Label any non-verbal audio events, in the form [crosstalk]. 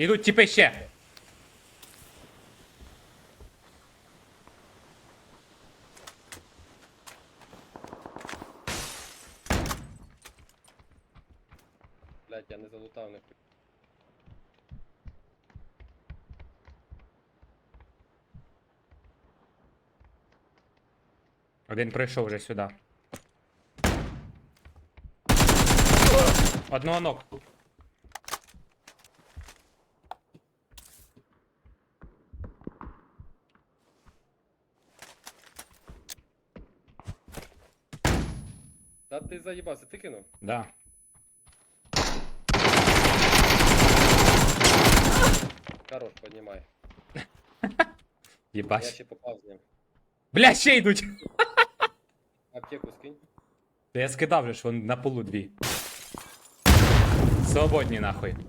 Ідуть тіпи ще. Блять, я не залутав не Один прийшов вже сюди. Одного ног. Та ти заїбався, ти кинув? Да. Хорош, піднімай. [laughs] Я Єбать. ще попав з ним. Бля, ще йдуть! [laughs] Аптеку скинь. Та я скидав же ж вон на полу дві. Свободні нахуй.